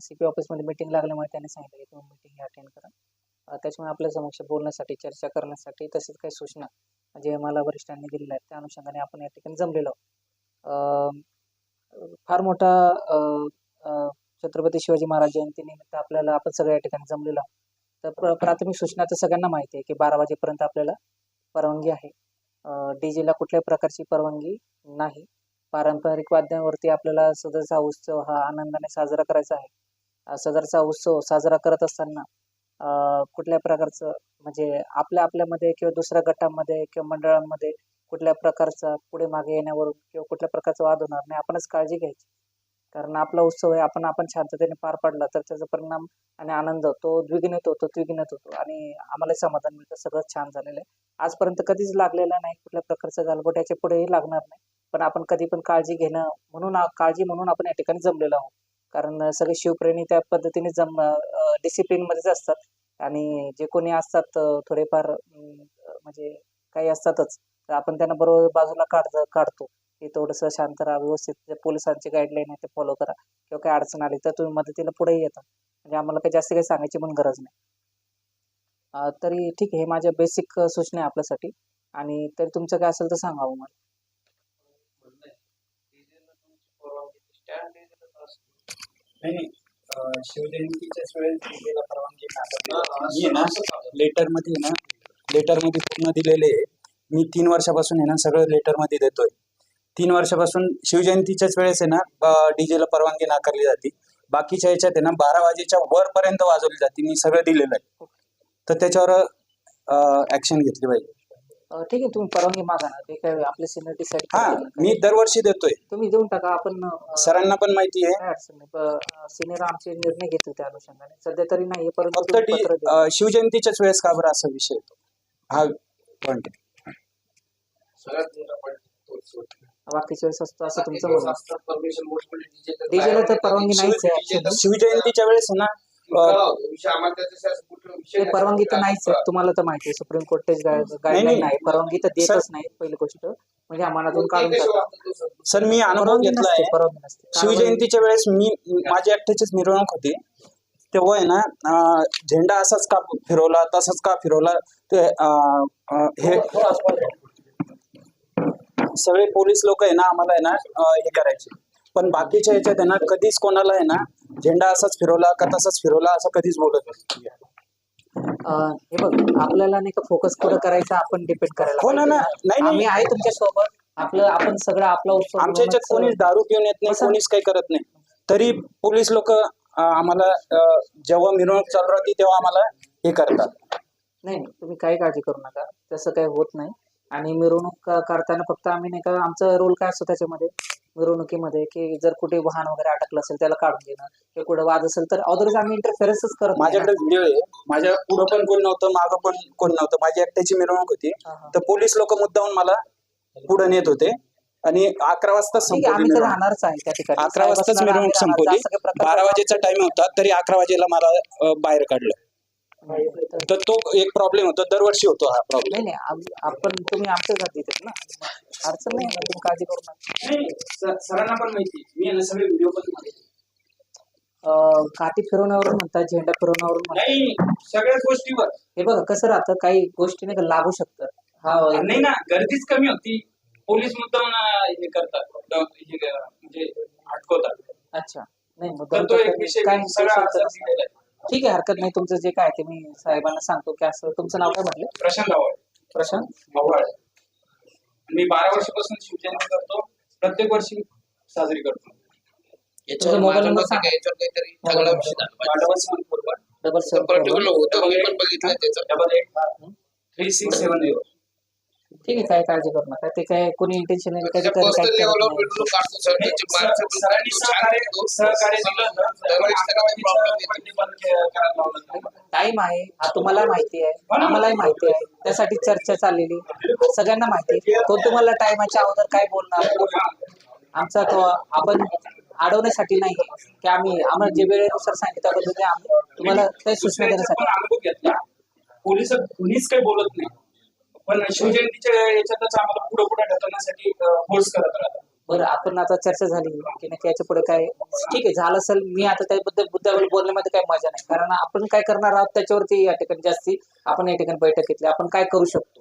C P ऑफिसमध्ये meeting लागल्यामुळे त्यांनी सांगितलं की तुम्ही मीटिंग अटेंड करा. त्याच्यामुळे आपल्या समक्ष बोलण्यासाठी चर्चा करण्यासाठी तसेच काही सूचना जे मला वरिष्ठांनी दिलेल्या आहेत त्या अनुषंगाने आपण या ठिकाणी जमलेलो फार मोठा छत्रपती शिवाजी महाराज जयंतीनिमित्त आपल्याला आपण सगळ्या या ठिकाणी जमलेलो तर प्र प्राथमिक सूचना तर सगळ्यांना माहिती आहे की बारा वाजेपर्यंत आपल्याला परवानगी आहे. डी जेला कुठल्याही प्रकारची परवानगी नाही. पारंपरिक वाद्यांवरती आपल्याला सदरचा उत्सव हा आनंदाने साजरा करायचा आहे. सदरचा उत्सव साजरा करत असताना कुठल्या प्रकारचं म्हणजे आपल्या आपल्यामध्ये किंवा दुसऱ्या गटामध्ये किंवा मंडळांमध्ये कुठल्या प्रकारचा पुढे मागे येण्यावरून किंवा कुठल्या प्रकारचा वाद होणार नाही आपणच काळजी घ्यायची. कारण आपला उत्सव आहे आपण आपण शांततेने पार पाडला तर त्याचा परिणाम आणि आनंद तो द्विगुणित होतो द्विगुणित होतो आणि आम्हाला समाधान मिळतं सगळं छान झालेलं आहे. आजपर्यंत कधीच लागलेलं नाही कुठल्या प्रकारचं गालबोट याच्या पुढेही लागणार नाही. पण आपण कधी पण काळजी घेणं म्हणून काळजी म्हणून आपण या ठिकाणी जमलेलो आहोत. कारण सगळे शिवप्रेमी त्या पद्धतीने जम डिसिप्लिन मध्येच असतात. आणि जे कोणी असतात थोडेफार म्हणजे काही असतातच तर आपण त्यांना बरोबर बाजूला काढ काढतो. हे थोडंसं शांत राहा व्यवस्थित. पोलिसांची गाईडलाईन आहे ते फॉलो करा. किंवा काही अडचण आली तर तुम्ही मदतीला पुढेही येता. म्हणजे आम्हाला काही जास्त काही सांगायची पण गरज नाही. तरी ठीक आहे हे माझ्या बेसिक सूचना आहे आपल्यासाठी. आणि तरी तुमचं काय असेल तर सांगावं हो मला. नाही नाही. शिवजयंतीच्याच वेळेस दिलेला परवानगी नाकारली. मी आहे ना लेटरमध्ये. ना लेटरमध्ये पूर्ण दिलेले आहे. मी तीन वर्षापासून आहे ना सगळं लेटरमध्ये देतोय. तीन वर्षापासून शिवजयंतीच्याच वेळेस आहे ना डीजेला परवानगी नाकारली जाते. बाकीच्या याच्यात आहे ना बारा वाजेच्या वर पर्यंत वाजवली जाते. मी सगळं दिलेलं आहे. तर त्याच्यावर ऍक्शन घेतली पाहिजे. ठीक आहे तुम्ही परवानगी मागा ना. ते काय आपले सिनियर डिसाईड हा मी दरवर्षी देतोय. तुम्ही देऊन टाका आपण अ, सरांना पण माहिती आहे. काय अडचण नाही. सिनियर आमचे निर्णय घेतील त्या अनुषंगाने. सध्या तरी नाही परंतु फक्त तुम्ही डी पत्र द्या. अं, शिवजयंतीच्याच वेळेस का बरं असा विषय येतो? हा पॉईंट बाकीच्या वेळेस असतं असं तुमचं म्हणणं. डीजेला तर परवानगी नाहीच आहे. शिवजयंतीच्या वेळेस आहे ना परवानगी तर नाहीच आहे. तुम्हाला तर माहिती आहे. सुप्रीम कोर्टच गाईडलाईन नाही. परवानगी तर देतच नाही पहिली गोष्ट. म्हणजे आम्हालातून काढून सर? मी अनुभव घेतला आहे. शिवजयंतीच्या वेळेस मी माझी एकट्याचीच मिरवणूक होती. तेव्हा आहे ना झेंडा असाच का फिरवला तसाच का फिरवला ते हे सगळे पोलीस लोक आहे ना आम्हाला आहे ना हे करायचे. पण बाकीच्या ह्याच्यात आहे ना कधीच कोणाला आहे ना झेंडा असाच फिरवला का तसाच फिरवला असं कधीच बोलत नाही. हे बघ आपल्याला नाही का फोकस कुठं करायचा आपण डिपेंड करायला हो ना. नाही नाही. आहे तुमच्यासोबत आपलं आपण सगळं आपला उत्सव आमच्या ह्याच्यात म्हणूनच- कोणीच दारू पिऊन येत नाही कोणीच काही करत नाही. तरी पोलीस लोक आम्हाला जेव्हा मिरवणूक चालू राहते तेव्हा आम्हाला हे करतात. नाही तुम्ही काही काळजी करू नका. तसं काही होत नाही. आणि मिरवणूक करताना फक्त आम्ही नाही का आमचा रोल काय असतो त्याच्यामध्ये? मिरवणुकीमध्ये की जर कुठे वाहन वगैरे अटकलं असेल त्याला काढून देणं. किंवा कुठे वाद असेल तर अदरवाईज आम्ही इंटरफेरन्सच करत माझ्याकडे व्हिडिओ आहे. माझ्या पुढं पण कोण नव्हतं मागं पण कोण नव्हतं. माझी एकट्याची मिरवणूक होती. हा, हा. तर पोलीस लोक मुद्दाहून मला पुढे नेत होते. आणि अकरा वाजता आम्ही तर. राहणारच आहे त्या ठिकाणी. अकरा वाजताच मिरवणूक. संपवली. बारा वाजेचा टाइम होता तरी अकरा वाजेला मला बाहेर काढलं. तर- तो एक प्रॉब्लेम होता. दरवर्षी होतो हा प्रॉब्लेम नाही आपण तुम्ही आमच्या जात ना. अडचण नाही तुम्ही काळजी करू नका. सरांना पण माहिती मी यांना सगळे व्हिडिओ पण काठी फिरवण्यावरून म्हणतात झेंडा फिरवण्यावरून म्हणतात नाही सगळ्याच गोष्टीवर. हे बघा कसं राहतं काही गोष्टी नाही का लागू शकतात. हा नाही ना गर्दीच कमी होती. पोलीस मुद्दाम हे करतात म्हणजे अटकवतात. अच्छा. नाही दिलेला आहे. ठीक आहे हरकत नाही तुमचं जे काय ते मी साहेबांना सांगतो की असं. तुमचं नाव काय म्हटलं? प्रशांत प्रशांत? मी बारा वर्षापासून शिवजयंती करतो. प्रत्येक वर्षी साजरी करतो. तुझा मोबाईल नंबर सांग. डबल डबल सेवन पर्टिक्युलर होतं मी पण बघितलं त्याचं. Double eight three six seven zero ठीक आहे काय काळजी करू नका. ते काय कोणी इंटेन्शन. टाइम आहे हा तुम्हाला माहिती आहे आम्हालाही माहिती आहे. त्यासाठी चर्चा चाललेली. सगळ्यांना माहिती आहे. कोण तुम्हाला टायमाच्या अगोदर काय बोलणार? आमचा तो आपण अडवण्यासाठी नाही की आम्ही आम्हाला जे वेळेनुसार सांगितलं त्या पद्धतीने आम्ही तुम्हाला काही सूचना देण्यासाठी. पोलीस कुणीच काही बोलत नाही. पण शिवजयंतीच्या याच्यातच आम्हाला पुढे पुढे ढकलण्यासाठी फोर्स करत राहतात. बरं आपण आता चर्चा झाली की नक्की याच्यापुढे काय ठीक आहे झालं असेल मी आता त्याबद्दल मुद्द्यावर बोलण्यामध्ये काही मजा नाही. कारण आपण काय करणार आहोत त्याच्यावरती या ठिकाणी जास्ती आपण या ठिकाणी बैठक घेतली आपण काय करू शकतो?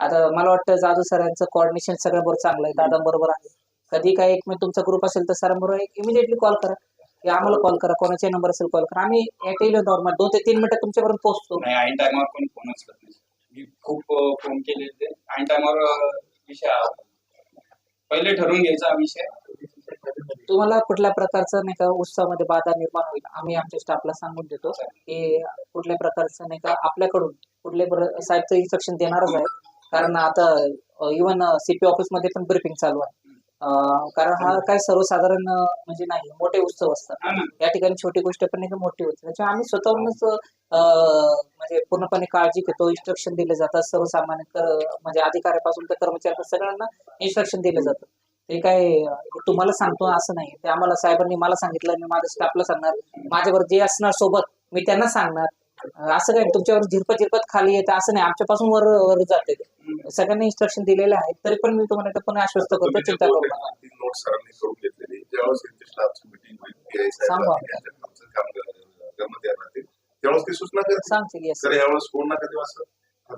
आता मला वाटतं जाधव सरांचं कॉर्डिनेशन सगळ्यांबरोबर चांगलं आहे दादांबरोबर आहे. कधी काय एक मी तुमचा ग्रुप असेल तर सरांबरोबर एक इमिडिएटली कॉल करा. की आम्हाला कॉल करा कोणाचे नंबर असेल कॉल करा. आम्ही या नॉर्मल दोन ते तीन मिनिटं तुमच्यापर्यंत पोहोचतो. खूप फोन केले ते आणि टायमावर विषय पहिले ठरवून घ्यायचा विषय. तुम्हाला कुठल्या प्रकारचं नाही का उत्साहामध्ये बाधा निर्माण होईल आम्ही आमच्या स्टाफला सांगून देतो. की कुठल्या प्रकारचं नाही का आपल्याकडून कुठले साहेबचं इन्स्ट्रक्शन देणारच आहे कारण आता इव्हन सीपी ऑफिसमध्ये पण ब्रिफिंग चालू आहे. कारण हा काय सर्वसाधारण म्हणजे नाही मोठे उत्सव असतात. या ठिकाणी छोटी गोष्ट पण नाही का मोठी होते त्याच्यामुळे आम्ही स्वतःहूनच म्हणजे पूर्णपणे काळजी घेतो इन्स्ट्रक्शन दिले जातात. सर्वसामान्य म्हणजे अधिकाऱ्यापासून तर कर्मचाऱ्यापासून सगळ्यांना इन्स्ट्रक्शन दिले जातं ते काय तुम्हाला सांगतो असं नाही. ते आम्हाला साहेबांनी मला सांगितलं मी माझ्या स्टाफला सांगणार. माझ्यावर जे असणार सोबत मी त्यांना सांगणार. असं काय तुमच्यावर झिरपत झिरपत खाली येतं असं नाही. आमच्यापासून वर वर जाते ते. सगळ्यांना इन्स्ट्रक्शन दिलेले आहेत. तरी पण मी तुम्हाला पण आश्वस्त करतो चिंता करू नका.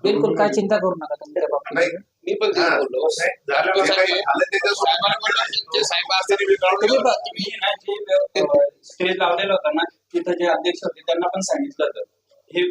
बिलकुल काय चिंता करू नका तुमच्या बाबतीत. नाही. मी पण स्टेज लावलेलं होतं ना तिथं जे अध्यक्ष होते त्यांना पण सांगितलं होतं. हे